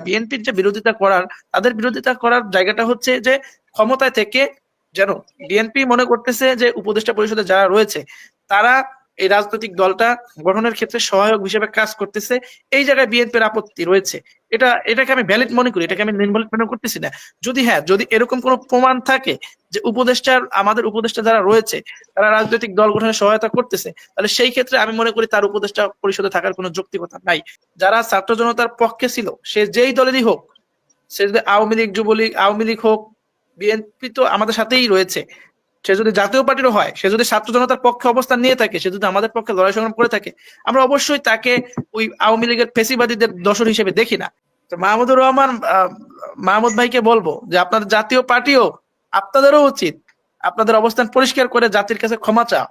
বিএনপির যে বিরোধিতা করার, তাদের বিরোধিতা করার জায়গাটা হচ্ছে যে ক্ষমতায় থেকে যেন বিএনপি মনে করতেছে যে উপদেষ্টা পরিষদে যারা রয়েছে, তারা এই রাজনৈতিক দলটা গঠনের ক্ষেত্রে সহায়ক হিসেবে কাজ করতেছে। এই জায়গায় বিএনপির আপত্তি রয়েছে। এটা, এটাকে আমি ভ্যালিড মনে করি, এটাকে আমি ইনভ্যালিড মনে করতেছি না। যদি হ্যাঁ যদি এরকম কোনো প্রমাণ থাকে যে উপদেষ্টার, আমাদের উপদেষ্টা যারা রয়েছে, তারা রাজনৈতিক দল গঠনে সহায়তা করতেছে, তাহলে সেই ক্ষেত্রে আমি মনে করি তার উপদেষ্টা পরিষদে থাকার কোনো যৌক্তিকতা নাই। যারা ছাত্র জনতার পক্ষে ছিল, সে যেই দলেরই হোক, সে যদি আওয়ামী লীগ, যুবলীগ, আওয়ামী লীগ হোক, বিএনপি তো আমাদের সাথেই রয়েছে। সে যদি জাতীয় পার্টিরও হয়, সে যদি ছাত্র জনতার পক্ষে অবস্থান নিয়ে থাকে, সে যদি আমাদের পক্ষে লড়াই সংগ্রাম করে থাকে, আমরা অবশ্যই তাকে ওই আওয়ামী লীগের ফেসিবাদীদের দশর হিসেবে দেখি না। তো মাহমুদুর রহমান মাহমুদ ভাইকে বলব যে আপনাদের জাতীয় পার্টিও আপনাদেরও উচিত আপনাদের অবস্থান পরিষ্কার করে জাতির কাছে ক্ষমা চাও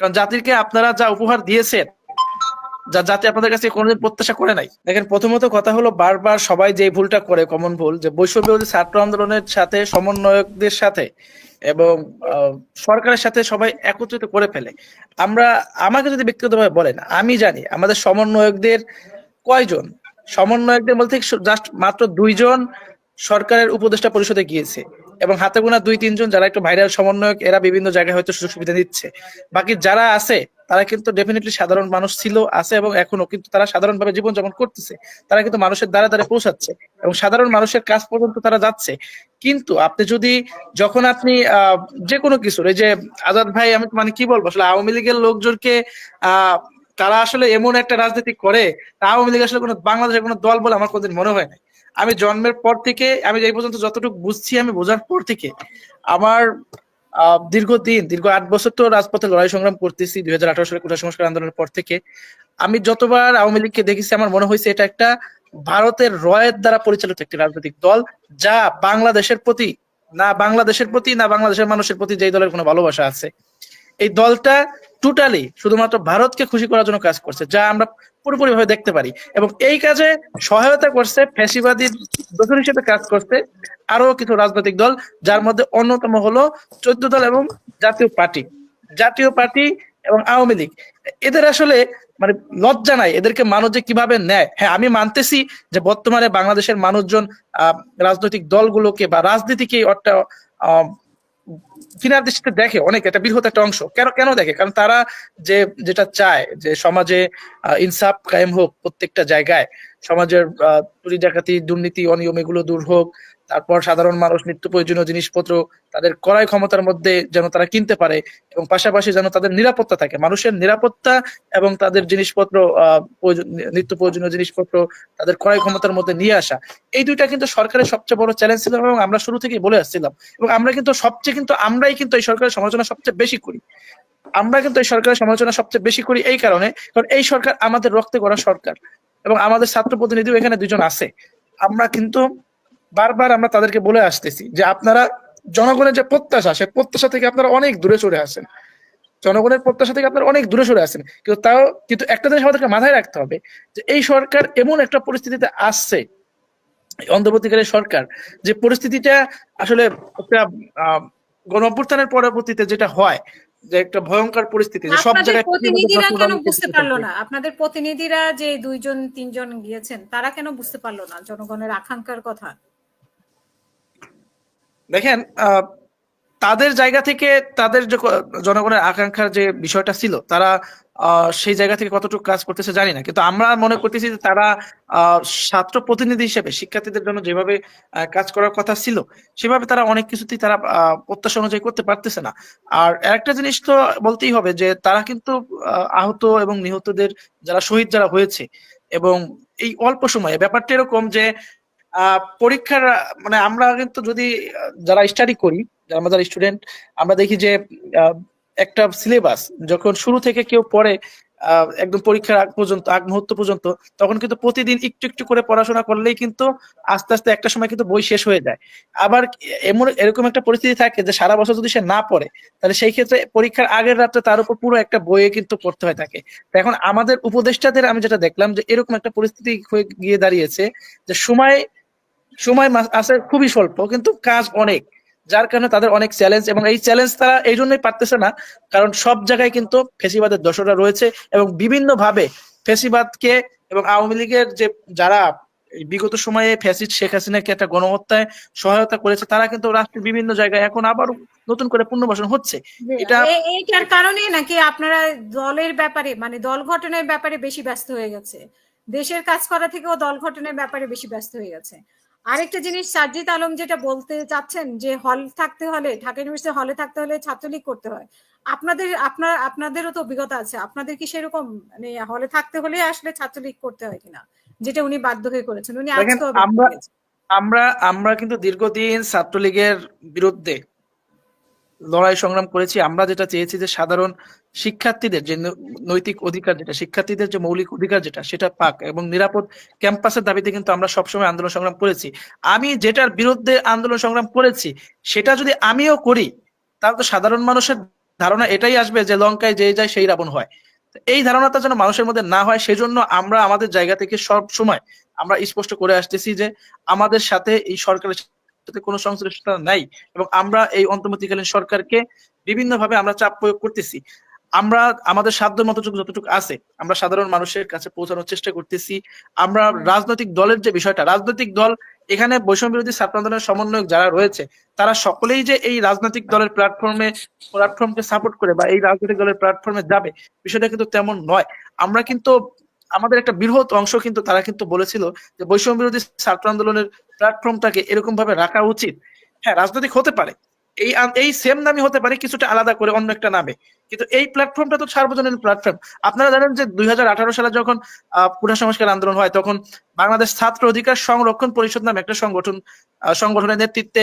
কারণ জাতিরকে আপনারা যা উপহার দিয়েছেন যা জাতি আপনাদের কাছে কোনোদিন প্রত্যাশা করে নাই। দেখেন, প্রথমত কথা হলো বারবার সবাই যে ভুলটা করে কমন ভুল, যে বৈষম্য বিরোধী ছাত্র আন্দোলনের সাথে, সমন্বয়কদের সাথে এবং সরকারের সাথে সবাই একত্রিত করে ফেলে। আমরা, আমাকে যদি ব্যক্তিগতভাবে বলেন, আমি জানি আমাদের সমন্বয়কদের কয়জন? সমন্বয়কদের বলতে জাস্ট মাত্র দুইজন সরকারের উপদেষ্টা পরিষদে গিয়েছে। এবং হাতে গোনা দুই, তিনজন যারা একটু ভাইরাল সমন্বয়ক, এরা বিভিন্ন জায়গায় হয়তো সুযোগ সুবিধা দিচ্ছে বাকি যারা আছে, তারা কিন্তু ডেফিনেটলি সাধারণ মানুষ ছিল, আছে এবং এখনও। কিন্তু তারা সাধারণভাবে জীবনযাপন করতেছে। তারা কিন্তু মানুষের দ্বারা দ্বারা পৌঁছাচ্ছে এবং সাধারণ মানুষের কাজ পর্যন্ত তারা যাচ্ছে। কিন্তু আপনি যদি যখন আপনি যে কোনো কিছুর, এই যে আজাদ ভাই, আমি মানে কি বলব, আসলে আওয়ামী লীগের লোকজনকে, আহ, তারা আসলে এমন একটা রাজনীতি করে আওয়ামী লীগ আসলে কোনো বাংলাদেশের কোনো দল বলে আমার কোনদিন মনে হয় না আমি জন্মের পর থেকে, আমি এই পর্যন্ত যতটুকু বুঝছি, আমি বোঝার পর থেকে আমার দীর্ঘদিন, দীর্ঘ আট বছর তো রাজপথে লড়াই সংগ্রাম করতেছি, দুই হাজার আঠারো সালে কোটা সংস্কার আন্দোলনের পর থেকে। আমি যতবার আওয়ামী লীগকে দেখেছি, আমার মনে হয়েছে এটা একটা ভারতের রয়ের দ্বারা পরিচালিত একটি রাজনৈতিক দল, যা বাংলাদেশের প্রতি, না বাংলাদেশের প্রতি, না বাংলাদেশের মানুষের প্রতি যেই দলের কোনো ভালোবাসা আছে। এই দলটা টোটালি শুধুমাত্র ভারতকে খুশি করার জন্য কাজ করছে, যা আমরা পুরোপুরি ভাবে দেখতে পারি। এবং এই কাজে সহায়তা করছে ফ্যাসিবাদী দোষর হিসেবে কাজ করছে আরও কিছু রাজনৈতিক দল, যার মধ্যে অন্যতম হলো চোদ্দ দল এবং জাতীয় পার্টি। জাতীয় পার্টি এবং আওয়ামী লীগ। এদের আসলে মানে লজ্জা নাই, এদেরকে মানুষ যে কীভাবে নেয়? হ্যাঁ আমি মানতেছি যে বর্তমানে বাংলাদেশের মানুষজন রাজনৈতিক দলগুলোকে বা রাজনীতিকে একটা ফিনার দৃষ্টিতে দেখে অনেক, এটা বৃহৎ একটা অংশ। কেন কেন দেখে? কারণ তারা যে, যেটা চায় যে সমাজে ইনসাফ কায়েম হোক প্রত্যেকটা জায়গায়, সমাজের চুরি ডাকাতি, দুর্নীতি, অনিয়ম, এগুলো দূর হোক তারপর সাধারণ মানুষ, নিত্য প্রয়োজনীয় জিনিসপত্র, তাদের ক্রয় ক্ষমতার মধ্যে যেন তারা কিনতে পারে এবং পাশাপাশি যেন তাদের নিরাপত্তা থাকে। মানুষের নিরাপত্তা এবং তাদের জিনিসপত্র নিত্য প্রয়োজনীয় জিনিসপত্র তাদের ক্রয় ক্ষমতার মধ্যে নিয়ে আসা। এই দুইটা কিন্তু সরকারের সবচেয়ে বড় চ্যালেঞ্জ ছিল এবং আমরা শুরু থেকেই বলে আসছিলাম। এবং আমরা কিন্তু সবচেয়ে কিন্তু, আমরাই কিন্তু এই সরকারের সমালোচনা সবচেয়ে বেশি করি। আমরা কিন্তু এই সরকারের সমালোচনা সবচেয়ে বেশি করি এই কারণে, কারণ এই সরকার আমাদের রক্তে গড়া সরকার এবং আমাদের ছাত্র প্রতিনিধিও এখানে দুজন আছে। আমরা কিন্তু বারবার আমরা তাদেরকে বলে আসতেছি যে আপনারা জনগণের যে প্রত্যাশা সে প্রত্যাশা থেকে আপনারা অনেক দূরে সরে আসেন জনগণের প্রত্যাশা থেকে আপনারা অনেক দূরে সরে আসেন কিন্তু তাও কিন্তু একটা জিনিস আমাদেরকে মাথায় রাখতে হবে যে এই সরকার এমন একটা পরিস্থিতিতে আসছে অন্তর্বর্তীকালীন সরকার যে পরিস্থিতিটা আসলে একটা আহ, গণ অভ্যুত্থানের পরবর্তীতে যেটা হয় যে একটা ভয়ঙ্কর পরিস্থিতি যে সব জায়গায় প্রতিনিধিরা কেন বুঝতে পারল না? আপনাদের প্রতিনিধিরা যে দুইজন তিনজন গিয়েছেন তারা কেন বুঝতে পারল না জনগণের আকাঙ্ক্ষার কথা? দেখেন তাদের জায়গা থেকে তাদের জনগণের আকাঙ্ক্ষার যে বিষয়টা ছিল তারা সেই জায়গা থেকে কতটুকু কাজ করতেছে জানি না। কিন্তু আমরা মনে করতেছি যে তারা ছাত্র প্রতিনিধি হিসেবে শিক্ষার্থীদের জন্য যেভাবে কাজ করার কথা ছিল সেভাবে তারা অনেক কিছুতেই তারা প্রত্যাশা অনুযায়ী করতে পারতেছে না। আর একটা জিনিস তো বলতেই হবে যে তারা কিন্তু আহ, আহত এবং নিহতদের যারা শহীদ যারা হয়েছে এবং এই অল্প সময়ে ব্যাপারটা এরকম যে পরীক্ষার মানে আমরা কিন্তু যদি, যারা স্টাডি করি, যারা স্টুডেন্ট আমরা দেখি যে একটা সিলেবাস যখন শুরু থেকে কেউ পড়ে একদম পরীক্ষার আগ পর্যন্ত, আগ মুহূর্ত পর্যন্ত, তখন কিন্তু প্রতিদিন একটু একটু করে পড়াশোনা করলেই কিন্তু আস্তে আস্তে একটা সময় কিন্তু বই শেষ হয়ে যায়। আবার এমন এরকম একটা পরিস্থিতি থাকে যে, সারা বছর যদি সে না পড়ে, তাহলে সেই ক্ষেত্রে পরীক্ষার আগের রাতে তার উপর পুরো একটা বইয়ে কিন্তু পড়তে হয় থাকে। তো এখন আমাদের উপদেষ্টাদের আমি যেটা দেখলাম যে, এরকম একটা পরিস্থিতি হয়ে গিয়ে দাঁড়িয়েছে যে, সময় সময় আছে খুবই স্বল্প কিন্তু কাজ অনেক। যার কারণে তাদের অনেক চ্যালেঞ্জ এবং এই চ্যালেঞ্জ তারা এই জন্যই পারতেছে না কারণ সব জায়গায় কিন্তু ফেসিবাদের দোষরা রয়েছে এবং বিভিন্ন ভাবে ফেসিবাদকে এবং আওয়ামী লীগের যে যারা বিগত সময়ে ফ্যাসিস্ট শেখ হাসিনাকে একটা গণহত্যায় সহায়তা করেছে তারা কিন্তু রাষ্ট্রের বিভিন্ন জায়গায় এখন আবার নতুন করে পুনর্বাসন হচ্ছে। এটা এইটার কারণে নাকি আপনারা দলের ব্যাপারে মানে দল গঠনের ব্যাপারে বেশি ব্যস্ত হয়ে গেছে। দেশের কাজ করা থেকেও দল গঠনের ব্যাপারে বেশি ব্যস্ত হয়ে গেছে। আরেকটা জিনিস সাজিদ আলম যেটা বলতে চাচ্ছেন যে হল থাকতে হলে ঢাকা ইউনিভার্সিটি হলে থাকতে হলে ছাত্রলীগ করতে হয়। আপনাদের আপনার আপনাদেরও তো অভিজ্ঞতা আছে। আপনাদের কি সেরকম মানে হলে থাকতে হলে আসলে ছাত্রলীগ করতে হয় কিনা? যেটা উনি বাধ্য হয়ে করেছেন। উনি আমরা- আমরা আমরা কিন্তু দীর্ঘদিন ছাত্রলীগের বিরুদ্ধে লড়াই সংগ্রাম করেছি, আমরা যেটা চেয়েছি যে সাধারণ শিক্ষার্থীদের যে নৈতিক অধিকার যেটা, শিক্ষার্থীদের যে মৌলিক অধিকার যেটা, সেটা পাক এবং নিরাপদ ক্যাম্পাসের দাবিতে কিন্তু আমরা সবসময় আন্দোলন সংগ্রাম করেছি। আমি যেটার বিরুদ্ধে আন্দোলন সংগ্রাম করেছি, সেটা যদি আমিও করি, তাহলে তো সাধারণ মানুষের ধারণা এটাই আসবে যে লঙ্কায় যে যায় সেই রাবণ হয়। এই ধারণাটা যেন মানুষের মধ্যে না হয়, সেজন্য আমরা আমাদের জায়গা থেকে সব সময় আমরা স্পষ্ট করে আসতেছি যে আমাদের সাথে এই সরকারের সাথে কোনো সংশ্লিষ্টতা নাই এবং আমরা এই অন্তর্বর্তীকালীন সরকারকে বিভিন্ন ভাবে আমরা চাপ প্রয়োগ করতেছি। আমরা আমাদের সাধ্য মতো যতটুকু আছে, আমরা সাধারণ মানুষের কাছে পৌঁছানোর চেষ্টা করতেছি। আমরা রাজনৈতিক দলের যে বিষয়টা, রাজনৈতিক দল এখানে বৈষম্য বিরোধী ছাত্র আন্দোলনের সমন্বয়ক যারা রয়েছে, তারা সকলেই যে এই রাজনৈতিক দলের প্ল্যাটফর্মে প্ল্যাটফর্মকে সাপোর্ট করে বা এই রাজনৈতিক দলের প্ল্যাটফর্মে যাবে, বিষয়টা কিন্তু তেমন নয়। আমরা কিন্তু আমাদের একটা বৃহৎ অংশ কিন্তু তারা কিন্তু বলেছিল যে বৈষম্য বিরোধী ছাত্র আন্দোলনের প্ল্যাটফর্মটাকে এরকম ভাবে রাখা উচিত। হ্যাঁ রাজনৈতিক হতে পারে। এই এই সেম নামই হতে পারে, কিছুটা আলাদা করে অন্য একটা নামে। কিন্তু এই প্ল্যাটফর্মটা তো সার্বজনীন প্ল্যাটফর্ম আপনারা জানেন যে দুই হাজার আঠারো সালে যখন পুরা সংস্কার আন্দোলন হয়, তখন বাংলাদেশ ছাত্র অধিকার সংরক্ষণ পরিষদ নামে একটা সংগঠন সংগঠনের নেতৃত্বে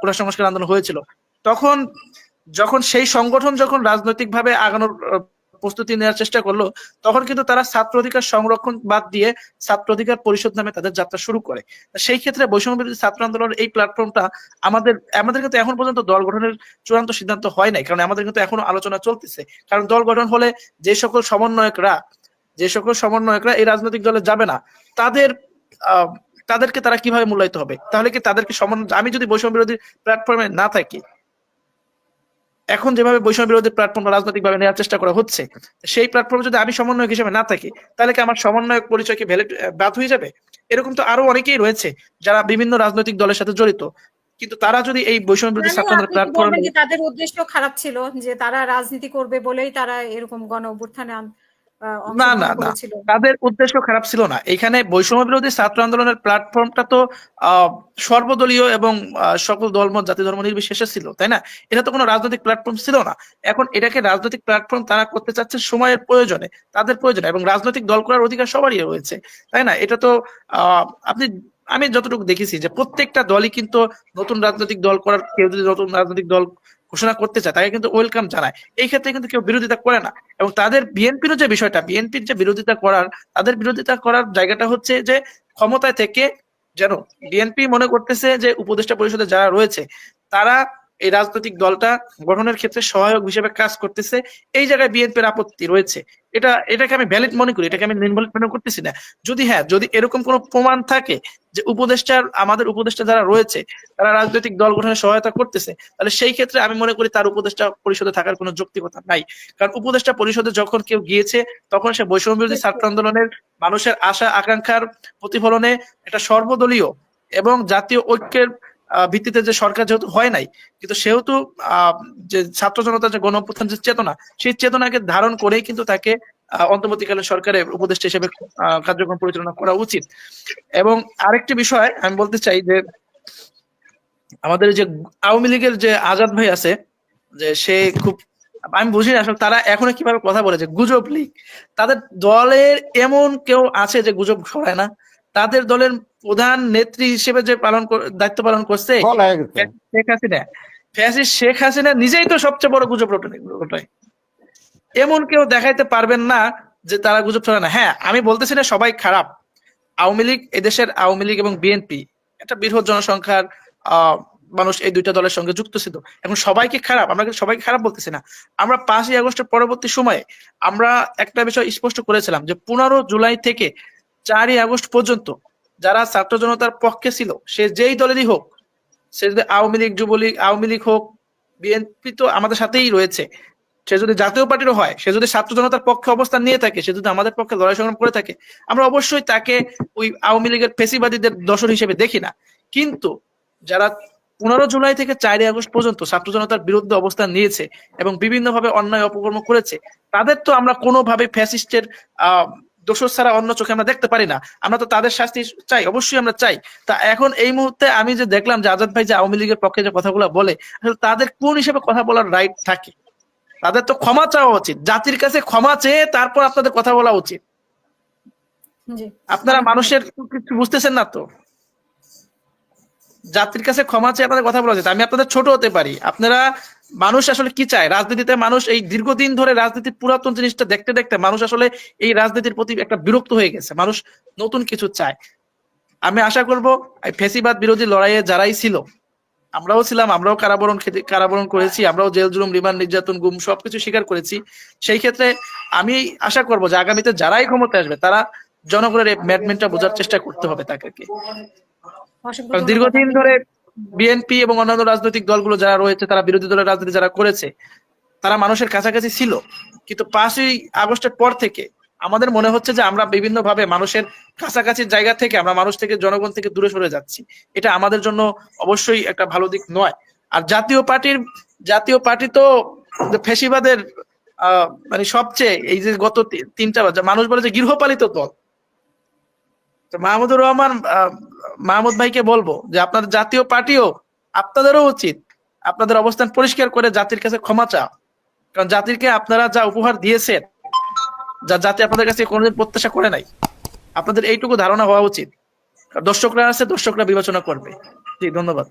পুরা সংস্কার আন্দোলন হয়েছিল। তখন যখন সেই সংগঠন যখন রাজনৈতিকভাবে আগানোর প্রস্তুতি নেওয়ার চেষ্টা করল, তখন কিন্তু তারা ছাত্র অধিকার সংরক্ষণ বাদ দিয়ে ছাত্র অধিকার পরিষদ নামে তাদের যাত্রা শুরু করে। সেই ক্ষেত্রে বৈষম্য বিরোধী ছাত্র আন্দোলনের এই প্ল্যাটফর্মটা আমাদের আমাদের কিন্তু এখন পর্যন্ত দল গঠনের চূড়ান্ত সিদ্ধান্ত হয় নাই, কারণ আমাদের কিন্তু এখনও আলোচনা চলতেছে। কারণ দল গঠন হলে যে সকল সমন্বয়করা, যে সকল সমন্বয়করা এই রাজনৈতিক দলে যাবে না, তাদের তাদেরকে তারা কীভাবে মূল্যায়িত হবে? তাহলে কি তাদেরকে সমন্বয় আমি যদি বৈষম্য বিরোধী প্ল্যাটফর্মে না থাকি এখন যেভাবে বৈষম্য বিরোধী প্ল্যাটফর্ম রাজনৈতিকভাবে নেওয়ার চেষ্টা করা হচ্ছে সেই প্ল্যাটফর্মে যদি আমি সমন্বয়ক হিসেবে না থাকি তাহলে কি আমার সমন্বয়ক পরিচয় কি ভ্যালিড বাদ হয়ে যাবে? এরকম তো আরও অনেকেই রয়েছে যারা বিভিন্ন রাজনৈতিক দলের সাথে জড়িত। কিন্তু তারা যদি এই বৈষম্য বিরোধী ছাত্রদের প্ল্যাটফর্ম তাদের উদ্দেশ্য খারাপ ছিল যে তারা রাজনীতি করবে বলেই তারা এরকম গণ অভ্যুত্থানে না, না, না। তাদের উদ্দেশ্য খারাপ ছিল না। এখানে বৈষম্য বিরোধী ছাত্র আন্দোলনের প্ল্যাটফর্মটা তো সর্বদলীয় এবং সকল ধর্ম জাতি ধর্ম নির্বিশেষে ছিল তাই না? এটা তো কোনো রাজনৈতিক প্ল্যাটফর্ম ছিল না। এখন এটাকে রাজনৈতিক প্ল্যাটফর্ম তারা করতে চাচ্ছে সময়ের প্রয়োজনে তাদের প্রয়োজনে এবং রাজনৈতিক দল করার অধিকার সবারই রয়েছে তাই না? এটা তো আহ, আপনি আমি যতটুকু দেখেছি যে প্রত্যেকটা দলই কিন্তু নতুন রাজনৈতিক দল করার কেউ যদি নতুন রাজনৈতিক দল ঘোষণা করতে চায়, তাকে কিন্তু ওয়েলকাম জানায়। এই ক্ষেত্রে কিন্তু কেউ বিরোধিতা করে না। এবং তাদের বিএনপির যে বিষয়টা, বিএনপির যে বিরোধিতা করার, তাদের বিরোধিতা করার জায়গাটা হচ্ছে যে ক্ষমতায় থেকে যেন বিএনপি মনে করতেছে যে উপদেষ্টা পরিষদে যারা রয়েছে, তারা এই রাজনৈতিক দলটা গঠনের ক্ষেত্রে সহায়ক হিসেবে কাজ করতেছে। এই জায়গায় বিএনপির আপত্তি রয়েছে। এটা, এটাকে আমি ভ্যালিড মনে করি, এটাকে আমি নির্ভুল মনে করতেছি না। যদি হ্যাঁ যদি এরকম কোনো প্রমাণ থাকে যে উপদেষ্টার, আমাদের উপদেষ্টা যারা রয়েছে, তারা রাজনৈতিক দল গঠনে সহায়তা করতেছে, তাহলে সেই ক্ষেত্রে আমি মনে করি তার উপদেষ্টা পরিষদে থাকার কোনো যৌক্তিকতা নাই। কারণ উপদেষ্টা পরিষদে যখন কেউ গিয়েছে, তখন সে বৈষম্য বিরোধী ছাত্র আন্দোলনের মানুষের আশা, আকাঙ্ক্ষার প্রতিফলনে একটা সর্বদলীয় এবং জাতীয় ঐক্যের ভিত্তিতে যে সরকার যেহেতু হয় নাই, কিন্তু সেহেতু যে ছাত্র জনতার যে গণ অভ্যুত্থান যে চেতনা, সেই চেতনাকে ধারণ করেই কিন্তু তাকে অন্তর্বর্তীকালীন সরকারের উপদেষ্টা হিসেবে কার্যক্রম পরিচালনা করা উচিত। এবং আরেকটি বিষয় আমি বলতে চাই যে, আমাদের যে আওয়ামী লীগের যে আজাদ ভাই আছে, যে সে খুব, আমি বুঝি না আসলে তারা এখনও কীভাবে কথা বলেছে গুজব লীগ। তাদের দলের এমন কেউ আছে যে গুজব ছড়ায় না? তাদের দলের প্রধান নেত্রী হিসেবে যে পালন দায়িত্ব পালন করছে শেখ হাসিনা। ফ্যাসিস্ট শেখ হাসিনা নিজেই তো সবচেয়ে বড় গুজব রটায় এমন কেউ দেখাইতে পারবেন না যে তারা গুজব ছড়ায় না। হ্যাঁ আমি বলতেছি না সবাই খারাপ। আওয়ামী লীগ এদেশের আওয়ামী লীগ এবং বিএনপি একটা বৃহৎ জনসংখ্যার আহ মানুষ এই দুইটা দলের সঙ্গে যুক্ত ছিল। এখন সবাইকে খারাপ আমরা সবাইকে খারাপ বলতেছি না। আমরা পাঁচই আগস্টের পরবর্তী সময়ে আমরা একটা বিষয় স্পষ্ট করেছিলাম যে পনেরো জুলাই থেকে চারই আগস্ট পর্যন্ত যারা ছাত্র জনতার পক্ষে ছিল, সে যেই দলেরই হোক, সে যদি আওয়ামী লীগ, যুবলীগ, আওয়ামী লীগ হোক, বিএনপি তো আমাদের সাথেই রয়েছে। সে যদি জাতীয় পার্টিরও হয়, সে যদি ছাত্র জনতার পক্ষে অবস্থান নিয়ে থাকে, সে যদি আমাদের পক্ষে লড়াই সংগ্রাম করে থাকে, আমরা অবশ্যই তাকে ওই আওয়ামী লীগের ফেসিবাদীদের দর্শন হিসেবে দেখি না। কিন্তু যারা পনেরো জুলাই থেকে চারই আগস্ট পর্যন্ত ছাত্র জনতার বিরুদ্ধে অবস্থান নিয়েছে এবং বিভিন্নভাবে অন্যায় অপকর্ম করেছে, তাদের তো আমরা কোনোভাবে ফ্যাসিস্টের আহ দোষর ছাড়া অন্য চোখে আমরা দেখতে পারি না। আমরা তো তাদের শাস্তি চাই অবশ্যই আমরা চাই। তা এখন এই মুহূর্তে আমি যে দেখলাম যে আজাদ ভাই যে আওয়ামী লীগের পক্ষে যে কথাগুলো বলে আসলে তাদের কোন হিসেবে কথা বলার রাইট থাকে? তাদের তো ক্ষমা চাওয়া উচিত। জাতির কাছে ক্ষমা চেয়ে তারপর আপনাদের কথা বলা উচিত। আপনারা মানুষের কিছু বুঝতেছেন না তো? জাতির কাছে ক্ষমা চেয়ে আপনাদের কথা বলা উচিত। আমি আপনাদের ছোট হতে পারি। আপনারা মানুষ আসলে কি চায়? রাজনীতিতে মানুষ এই দীর্ঘদিন ধরে রাজনীতির পুরাতন জিনিসটা দেখতে দেখতে মানুষ আসলে এই রাজনীতির প্রতি একটা বিরক্ত হয়ে গেছে। মানুষ নতুন কিছু চায়। আমি আশা করব ফেসিবাদ বিরোধী লড়াইয়ে যারাই ছিল আমরাও ছিলাম আমরাও কারাবরণ কারাবরণ করেছি আমরাও জেল জুলুম রিমান্ড নির্যাতন গুম সবকিছু স্বীকার করেছি। সেই ক্ষেত্রে আমি আশা করব যে আগামীতে যারাই ক্ষমতা আসবে তারা জনগণের এই ম্যাডমেন্টটা বোঝার চেষ্টা করতে হবে কারণ দীর্ঘদিন ধরে বিএনপি এবং অন্যান্য রাজনৈতিক দলগুলো যারা রয়েছে, তারা বিরোধী দলের রাজনীতি যারা করেছে, তারা মানুষের কাছাকাছি ছিল। কিন্তু পাঁচই আগস্টের পর থেকে আমাদের মনে হচ্ছে যে আমরা বিভিন্ন ভাবে মানুষের কাছাকাছি জায়গা থেকে আমরা মানুষ থেকে, জনগণ থেকে দূরে সরে যাচ্ছি। এটা আমাদের জন্য অবশ্যই একটা ভালো দিক নয়। আর জাতীয় পার্টির, জাতীয় পার্টি তো ফেসিবাদের মানে সবচেয়ে এই যে গত তিনটা মানুষ বলে যে গৃহপালিত দল মাহমুদুর রহমান মাহমুদ ভাইকে বলব যে আপনাদের জাতীয় পার্টিও আপনাদেরও উচিত আপনাদের অবস্থান পরিষ্কার করে জাতির কাছে ক্ষমা চাও কারণ জাতিরকে আপনারা যা উপহার দিয়েছেন, যা জাতি আপনাদের কাছে কোনোদিন প্রত্যাশা করে নাই, আপনাদের এইটুকু ধারণা হওয়া উচিত। দর্শকরা আছে, দর্শকরা বিবেচনা করবে। জি, ধন্যবাদ।